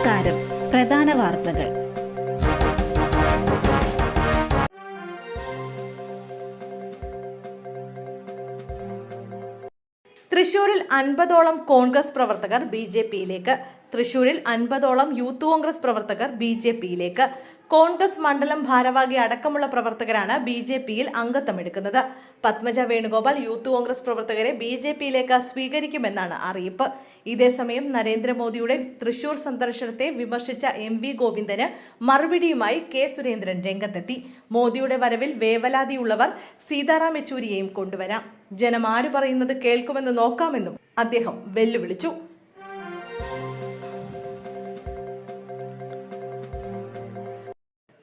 നമസ്കാരം. പ്രധാന വാർത്തകൾ. തൃശൂരിൽ അൻപതോളം കോൺഗ്രസ് പ്രവർത്തകർ ബി ജെ പിയിലേക്ക്. തൃശൂരിൽ അൻപതോളം യൂത്ത് കോൺഗ്രസ് പ്രവർത്തകർ ബി ജെ പിയിലേക്ക്. കോൺഗ്രസ് മണ്ഡലം ഭാരവാഹി അടക്കമുള്ള പ്രവർത്തകരാണ് ബി ജെ പിയിൽ അംഗത്വമെടുക്കുന്നത്. പത്മജ വേണുഗോപാൽ യൂത്ത് കോൺഗ്രസ് പ്രവർത്തകരെ ബി ജെ പിയിലേക്ക് സ്വീകരിക്കുമെന്നാണ് അറിയിപ്പ്. ഇതേസമയം നരേന്ദ്രമോദിയുടെ തൃശൂർ സന്ദർശനത്തെ വിമർശിച്ച എം വി ഗോവിന്ദന് മറുപടിയുമായി കെ സുരേന്ദ്രൻ രംഗത്തെത്തി. മോദിയുടെ വരവിൽ വേവലാതിയുള്ളവർ സീതാറാം യെച്ചൂരിയെയും കൊണ്ടുവരാം. ജനം ആര് പറയുന്നത് കേൾക്കുമെന്ന് നോക്കാമെന്നും അദ്ദേഹം വെല്ലുവിളിച്ചു.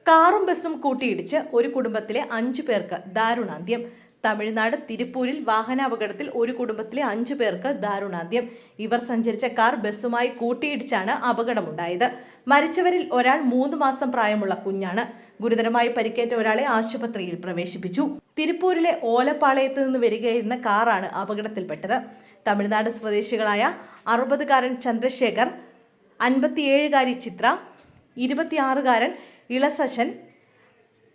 കാറും ബസ്സും കൂട്ടിയിടിച്ച് ഒരു കുടുംബത്തിലെ അഞ്ചു പേർക്ക് ദാരുണാന്ത്യം. തമിഴ്നാട് തിരുപ്പൂരിൽ വാഹനാപകടത്തിൽ ഒരു കുടുംബത്തിലെ അഞ്ചു പേർക്ക് ദാരുണാന്ത്യം. ഇവർ സഞ്ചരിച്ച കാർ ബസ്സുമായി കൂട്ടിയിടിച്ചാണ് അപകടമുണ്ടായത്. മരിച്ചവരിൽ ഒരാൾ മൂന്ന് മാസം പ്രായമുള്ള കുഞ്ഞാണ്. ഗുരുതരമായി പരിക്കേറ്റ ഒരാളെ ആശുപത്രിയിൽ പ്രവേശിപ്പിച്ചു. തിരുപ്പൂരിലെ ഓലപ്പാളയത്ത് നിന്ന് വരികയായിരുന്ന കാറാണ് അപകടത്തിൽപ്പെട്ടത്. തമിഴ്നാട് സ്വദേശികളായ അറുപതുകാരൻ ചന്ദ്രശേഖർ അൻപത്തിയേഴുകാരി ചിത്ര ഇരുപത്തിയാറുകാരൻ ഇളസശൻ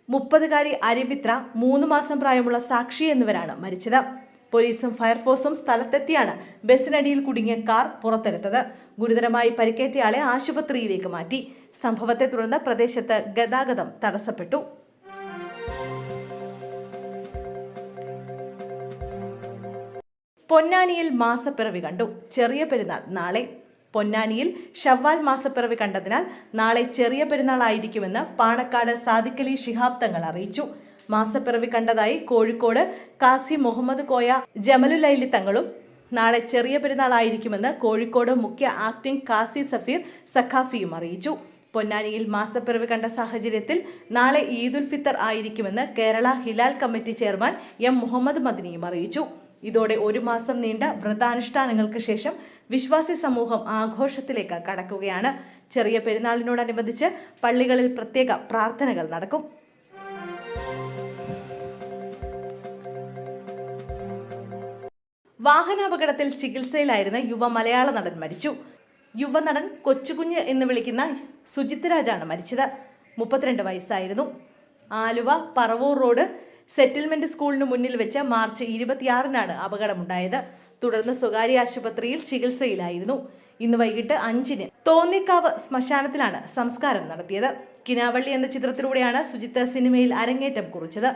മുപ്പതുകാരി അരിവിത്ര മൂന്ന് മാസം പ്രായമുള്ള സാക്ഷി എന്നിവരാണ് മരിച്ചത്. പോലീസും ഫയർഫോഴ്സും സ്ഥലത്തെത്തിയാണ് ബസ്സിനടിയിൽ കുടുങ്ങിയ കാർ പുറത്തെടുത്തത്. ഗുരുതരമായി പരിക്കേറ്റയാളെ ആശുപത്രിയിലേക്ക് മാറ്റി. സംഭവത്തെ തുടർന്ന് പ്രദേശത്ത് ഗതാഗതം തടസ്സപ്പെട്ടു. പൊന്നാനിയിൽ മാസപ്പിറവി കണ്ടു. ചെറിയ പെരുന്നാൾ നാളെ. പൊന്നാനിയിൽ ഷവ്വാൽ മാസപ്പിറവി കണ്ടതിനാൽ നാളെ ചെറിയ പെരുന്നാൾ ആയിരിക്കുമെന്ന് പാണക്കാട് സാദിഖലി ശിഹാബ് തങ്ങൾ അറിയിച്ചു. മാസപ്പിറവി കണ്ടതായി കോഴിക്കോട് കാസി മുഹമ്മദ് കോയ ജമലുലൈലി തങ്ങളും നാളെ ചെറിയ പെരുന്നാൾ ആയിരിക്കുമെന്ന് കോഴിക്കോട് മുഖ്യ ആക്ടിംഗ് കാസി സഫീർ സഖാഫിയും അറിയിച്ചു. പൊന്നാനിയിൽ മാസപ്പിറവി കണ്ട സാഹചര്യത്തിൽ നാളെ ഈദുൽ ഫിത്തർ ആയിരിക്കുമെന്ന് Kerala Hilal committee chairman M Muhammad മദിനിയും അറിയിച്ചു. ഇതോടെ ഒരു മാസം നീണ്ട വ്രതാനുഷ്ഠാനങ്ങൾക്ക് ശേഷം വിശ്വാസി സമൂഹം ആഘോഷത്തിലേക്ക് കടക്കുകയാണ്. ചെറിയ പെരുന്നാളിനോടനുബന്ധിച്ച് പള്ളികളിൽ പ്രത്യേക പ്രാർത്ഥനകൾ നടക്കും. വാഹനാപകടത്തിൽ ചികിത്സയിലായിരുന്ന യുവ മലയാള നടൻ മരിച്ചു. യുവനടൻ കൊച്ചുകുഞ്ഞ് എന്ന് വിളിക്കുന്ന സുജിത് രാജാണ് മരിച്ചത്. മുപ്പത്തിരണ്ട് വയസ്സായിരുന്നു. ആലുവ പറവൂർ റോഡ് സെറ്റിൽമെന്റ് സ്കൂളിന് മുന്നിൽ വെച്ച് മാർച്ച് ഇരുപത്തിയാറിനാണ് അപകടമുണ്ടായത്. തുടർന്ന് സ്വകാര്യ ആശുപത്രിയിൽ ചികിത്സയിലായിരുന്നു. ഇന്ന് വൈകിട്ട് അഞ്ചിന് തോന്നിക്കാവ് ശ്മശാനത്തിലാണ് സംസ്കാരം നടത്തിയത്. കിനാവള്ളി എന്ന ചിത്രത്തിലൂടെയാണ് സുജിത്ത് സിനിമയിൽ അരങ്ങേറ്റം കുറിച്ചത്.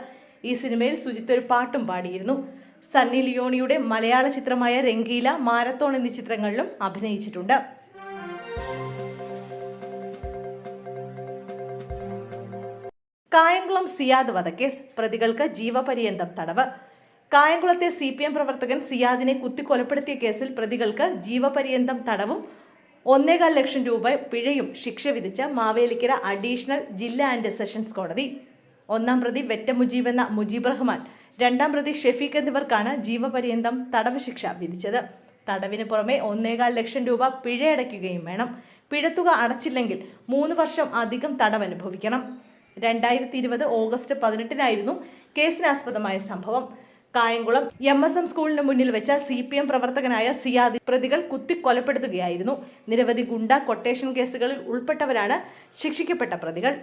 ഈ സിനിമയിൽ സുജിത്ത് ഒരു പാട്ടും പാടിയിരുന്നു. സണ്ണി ലിയോണിയുടെ മലയാള ചിത്രമായ രംഗീല മാരത്തോൺ എന്നീ ചിത്രങ്ങളിലും അഭിനയിച്ചിട്ടുണ്ട്. കായംകുളം സിയാദ് വധക്കേസ് പ്രതികൾക്ക് ജീവപര്യന്തം തടവ്. കായംകുളത്തെ സി പി എം പ്രവർത്തകൻ സിയാദിനെ കുത്തിക്കൊലപ്പെടുത്തിയ കേസിൽ പ്രതികൾക്ക് ജീവപര്യന്തം തടവും ഒന്നേകാൽ ലക്ഷം രൂപ പിഴയും ശിക്ഷ വിധിച്ച മാവേലിക്കര അഡീഷണൽ ജില്ലാ ആൻഡ് സെഷൻസ് കോടതി. ഒന്നാം പ്രതി വെറ്റ മുജീബ് എന്ന മുജീബ് റഹ്മാൻ രണ്ടാം പ്രതി ഷെഫീഖ് എന്നിവർക്കാണ് ജീവപര്യന്തം തടവ് ശിക്ഷ വിധിച്ചത്. തടവിന് പുറമെ ഒന്നേകാൽ ലക്ഷം രൂപ പിഴയടയ്ക്കുകയും വേണം. പിഴത്തുക അടച്ചില്ലെങ്കിൽ മൂന്ന് വർഷം അധികം തടവ് അനുഭവിക്കണം രണ്ടായിരത്തി ഇരുപത് ഓഗസ്റ്റ് പതിനെട്ടിനായിരുന്നു കേസിനാസ്പദമായ സംഭവം. കായംകുളം. എം എസ് എം സ്കൂളിന് മുന്നിൽ വെച്ച സി പി എം പ്രവർത്തകനായ സിയാദി പ്രതികൾ കുത്തിക്കൊലപ്പെടുത്തുകയായിരുന്നു. നിരവധി ഗുണ്ട കൊട്ടേഷൻ കേസുകളിൽ ഉൾപ്പെട്ടവരാണ് ശിക്ഷിക്കപ്പെട്ട പ്രതികൾ.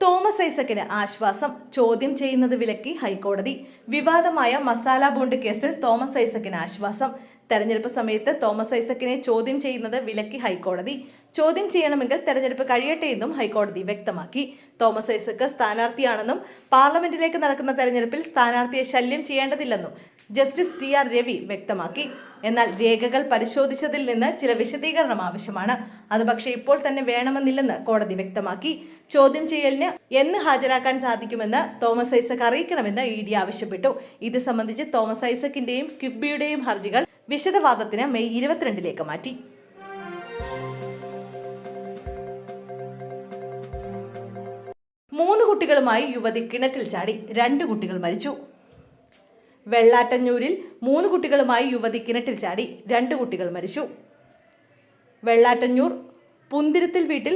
തോമസ് ഐസക്കിന് ആശ്വാസം. ചോദ്യം ചെയ്യുന്നത് വിലക്കി ഹൈക്കോടതി. വിവാദമായ മസാല ബോണ്ട് കേസിൽ തോമസ് ഐസക്കിന് ആശ്വാസം. തെരഞ്ഞെടുപ്പ് സമയത്ത് തോമസ് ഐസക്കിനെ ചോദ്യം ചെയ്യുന്നത് വിലക്കി ഹൈക്കോടതി. ചോദ്യം ചെയ്യണമെങ്കിൽ തെരഞ്ഞെടുപ്പ് കഴിയട്ടെ എന്നും ഹൈക്കോടതി വ്യക്തമാക്കി. തോമസ് ഐസക്ക് സ്ഥാനാർത്ഥിയാണെന്നും പാർലമെന്റിലേക്ക് നടക്കുന്ന തെരഞ്ഞെടുപ്പിൽ സ്ഥാനാർത്ഥിയെ ശല്യം ചെയ്യേണ്ടതില്ലെന്നും ജസ്റ്റിസ് ടി ആർ രവി വ്യക്തമാക്കി. എന്നാൽ രേഖകൾ പരിശോധിച്ചതിൽ നിന്ന് ചില വിശദീകരണം ആവശ്യമാണ്. അത് പക്ഷേ ഇപ്പോൾ തന്നെ വേണമെന്നില്ലെന്ന് കോടതി വ്യക്തമാക്കി. ചോദ്യം ചെയ്യലിന് എന്ന് ഹാജരാക്കാൻ സാധിക്കുമെന്ന് തോമസ് ഐസക് അറിയിക്കണമെന്ന് ഇ ഡി ആവശ്യപ്പെട്ടു. ഇത് സംബന്ധിച്ച് തോമസ് ഐസക്കിന്റെയും കിഫ്ബിയുടെയും ഹർജികൾ വിശദവാദത്തിന് മെയ് ഇരുപത്തിരണ്ടിലേക്ക് മാറ്റി. മൂന്ന് കുട്ടികളുമായി യുവതി കിണറ്റിൽ ചാടി രണ്ട് കുട്ടികൾ മരിച്ചു. വെള്ളാട്ടഞ്ഞൂരിൽ മൂന്ന് കുട്ടികളുമായി യുവതി കിണറ്റിൽ ചാടി രണ്ട് കുട്ടികൾ മരിച്ചു. വെള്ളാട്ടഞ്ഞൂർ പുന്തിരുത്തിൽ വീട്ടിൽ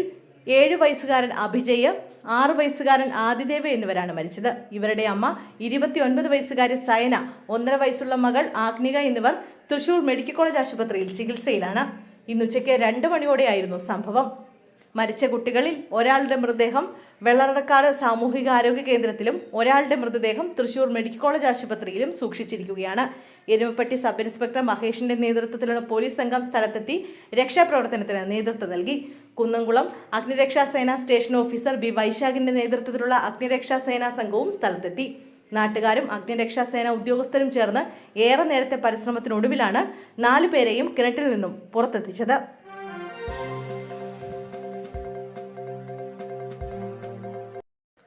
ഏഴ് വയസ്സുകാരൻ അഭിജയ് ആറ് വയസ്സുകാരൻ ആദിദേവ് എന്നിവരാണ് മരിച്ചത്. ഇവരുടെ അമ്മ ഇരുപത്തിയൊൻപത് വയസ്സുകാരി സയന ഒന്നര വയസ്സുള്ള മകൾ ആഗ്നിക എന്നിവർ തൃശൂർ മെഡിക്കൽ കോളേജ് ആശുപത്രിയിൽ ചികിത്സയിലാണ്. ഇന്നുച്ചയ്ക്ക് രണ്ട് മണിയോടെയായിരുന്നു സംഭവം. മരിച്ച കുട്ടികളിൽ ഒരാളുടെ മൃതദേഹം വെള്ളറടക്കാട് സാമൂഹിക ആരോഗ്യ കേന്ദ്രത്തിലും ഒരാളുടെ മൃതദേഹം തൃശൂർ മെഡിക്കൽ കോളേജ് ആശുപത്രിയിലും സൂക്ഷിച്ചിരിക്കുകയാണ്. എരുമപ്പെട്ടി സബ് ഇൻസ്പെക്ടർ മഹേഷിന്റെ നേതൃത്വത്തിലുള്ള പോലീസ് സംഘം സ്ഥലത്തെത്തി രക്ഷാപ്രവർത്തനത്തിന് നേതൃത്വം നൽകി. കുന്നംകുളം അഗ്നിരക്ഷാസേന സ്റ്റേഷൻ ഓഫീസർ ബി വൈശാഖിന്റെ നേതൃത്വത്തിലുള്ള അഗ്നിരക്ഷാസേനാ സംഘവും സ്ഥലത്തെത്തി. നാട്ടുകാരും അഗ്നിരക്ഷാസേന ഉദ്യോഗസ്ഥരും ചേർന്ന് ഏറെ നേരത്തെ പരിശ്രമത്തിനൊടുവിലാണ് നാലു പേരെയും കിണറ്റിൽ നിന്നും പുറത്തെത്തിച്ചത്.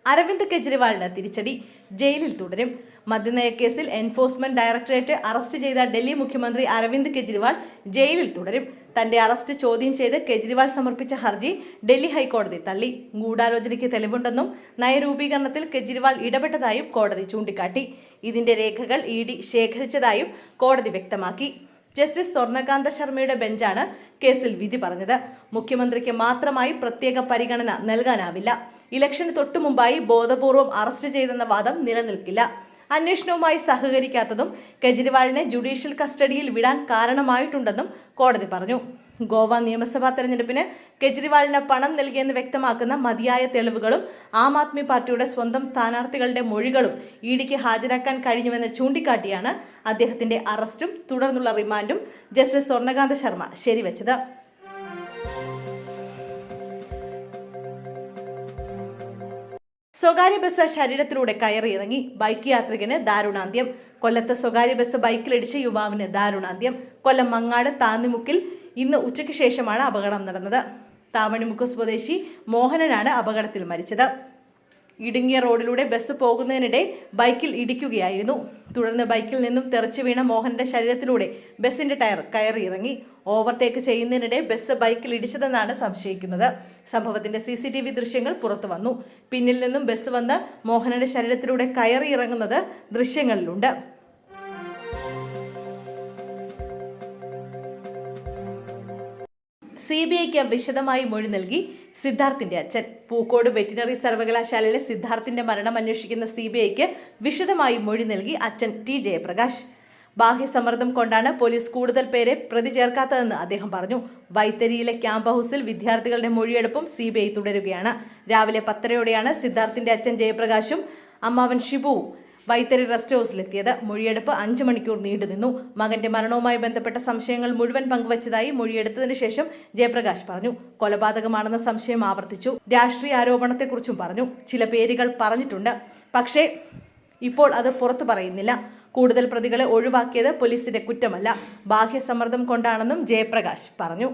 അരവിന്ദ് കെജ്രിവാളിന് തിരിച്ചടി. ജയിലിൽ തുടരും. മദ്യനയ കേസിൽ എൻഫോഴ്സ്മെന്റ് ഡയറക്ടറേറ്റ് അറസ്റ്റ് ചെയ്ത ഡൽഹി മുഖ്യമന്ത്രി അരവിന്ദ് കെജ്രിവാൾ ജയിലിൽ തുടരും. തന്റെ അറസ്റ്റ് ചോദ്യം ചെയ്ത് കെജ്രിവാൾ സമർപ്പിച്ച ഹർജി ഡൽഹി ഹൈക്കോടതി തള്ളി. ഗൂഢാലോചനയ്ക്ക് തെളിവുണ്ടെന്നും നയരൂപീകരണത്തിൽ കെജ്രിവാൾ ഇടപെട്ടതായും കോടതി ചൂണ്ടിക്കാട്ടി. ഇതിന്റെ രേഖകൾ ഇ ഡി ശേഖരിച്ചതായും കോടതി വ്യക്തമാക്കി. ജസ്റ്റിസ് സ്വർണകാന്ത ശർമ്മയുടെ ബെഞ്ചാണ് കേസിൽ വിധി പറഞ്ഞത്. മുഖ്യമന്ത്രിക്ക് മാത്രമായി പ്രത്യേക പരിഗണന നൽകാനാവില്ല. ഇലക്ഷന് തൊട്ടു മുമ്പായി ബോധപൂർവം അറസ്റ്റ് ചെയ്തെന്ന വാദം നിലനിൽക്കില്ല. അന്വേഷണവുമായി സഹകരിക്കാത്തതും കെജ്രിവാളിനെ ജുഡീഷ്യൽ കസ്റ്റഡിയിൽ വിടാൻ കാരണമായിട്ടുണ്ടെന്നും കോടതി പറഞ്ഞു. ഗോവ നിയമസഭാ തെരഞ്ഞെടുപ്പിന് കെജ്രിവാളിന് പണം നൽകിയെന്ന് വ്യക്തമാക്കുന്ന മതിയായ തെളിവുകളും ആം ആദ്മി പാർട്ടിയുടെ സ്വന്തം സ്ഥാനാർത്ഥികളുടെ മൊഴികളും ഇഡിക്ക് ഹാജരാക്കാൻ കഴിഞ്ഞുവെന്ന് ചൂണ്ടിക്കാട്ടിയാണ് അദ്ദേഹത്തിന്റെ അറസ്റ്റും തുടർന്നുള്ള റിമാൻഡും ജസ്റ്റിസ് സ്വർണകാന്ത ശർമ്മ ശരിവച്ചത്. സ്വകാര്യ ബസ് ശരീരത്തിലൂടെ കയറിയിറങ്ങി. ബൈക്ക് യാത്രികന് ദാരുണാന്ത്യം. കൊല്ലത്ത് സ്വകാര്യ ബസ് ബൈക്കിലിടിച്ച യുവാവിന് ദാരുണാന്ത്യം. കൊല്ലം മങ്ങാട് താന്നിമുക്കിൽ ഇന്ന് ഉച്ചയ്ക്ക് ശേഷമാണ് അപകടം നടന്നത്. താവണിമുക്ക് സ്വദേശി മോഹനനാണ് അപകടത്തിൽ മരിച്ചത്. ഇടുങ്ങിയ റോഡിലൂടെ ബസ് പോകുന്നതിനിടെ ബൈക്കിൽ ഇടിക്കുകയായിരുന്നു. തുടർന്ന് ബൈക്കിൽ നിന്നും തെറിച്ചു വീണ മോഹന്റെ ശരീരത്തിലൂടെ ബസിന്റെ ടയർ കയറിയിറങ്ങി. ഓവർടേക്ക് ചെയ്യുന്നതിനിടെ ബസ് ബൈക്കിൽ ഇടിച്ചതെന്നാണ് സംശയിക്കുന്നത്. സംഭവത്തിന്റെ സി സി ടി വി ദൃശ്യങ്ങൾ പുറത്തു വന്നു. പിന്നിൽ നിന്നും ബസ് വന്ന് മോഹനന്റെ ശരീരത്തിലൂടെ കയറി ഇറങ്ങുന്നത് ദൃശ്യങ്ങളിലുണ്ട്. സി ബി ഐക്ക് വിശദമായി മൊഴി നൽകി സിദ്ധാർത്ഥിന്റെ അച്ഛൻ. പൂക്കോട് വെറ്റിനറി സർവകലാശാലയിലെ സിദ്ധാർത്ഥിന്റെ മരണം അന്വേഷിക്കുന്ന സി ബി ഐക്ക് വിശദമായി മൊഴി നൽകി അച്ഛൻ ടി ജയപ്രകാശ്. ബാഹ്യസമ്മർദ്ദം കൊണ്ടാണ് പോലീസ് കൂടുതൽ പേരെ പ്രതി ചേർക്കാത്തതെന്ന് അദ്ദേഹം പറഞ്ഞു. വൈത്തരിയിലെ ക്യാമ്പ് ഹൗസിൽ വിദ്യാർത്ഥികളുടെ മൊഴിയെടുപ്പും സി ബി ഐ തുടരുകയാണ്. രാവിലെ പത്തരയോടെയാണ് സിദ്ധാർത്ഥിന്റെ അച്ഛൻ ജയപ്രകാശും അമ്മാവൻ ഷിബുവും വൈത്തരി റെസ്റ്റ് ഹൗസിലെത്തിയത്. മൊഴിയെടുപ്പ് അഞ്ചു മണിക്കൂർ നീണ്ടുനിന്നു. മകന്റെ മരണവുമായി ബന്ധപ്പെട്ട സംശയങ്ങൾ മുഴുവൻ പങ്കുവച്ചതായി മൊഴിയെടുത്തതിനു ശേഷം ജയപ്രകാശ് പറഞ്ഞു. കൊലപാതകമാണെന്ന സംശയം ആവർത്തിച്ചു. രാഷ്ട്രീയ ആരോപണത്തെക്കുറിച്ചും പറഞ്ഞു. ചില പേരുകൾ പറഞ്ഞിട്ടുണ്ട്. പക്ഷേ ഇപ്പോൾ അത് പുറത്തു പറയുന്നില്ല. കൂടുതൽ പ്രതികളെ ഒഴിവാക്കിയത് പോലീസിന്റെ കുറ്റമല്ല. ബാഹ്യ സമ്മർദ്ദം കൊണ്ടാണെന്നും ജയപ്രകാശ് പറഞ്ഞു.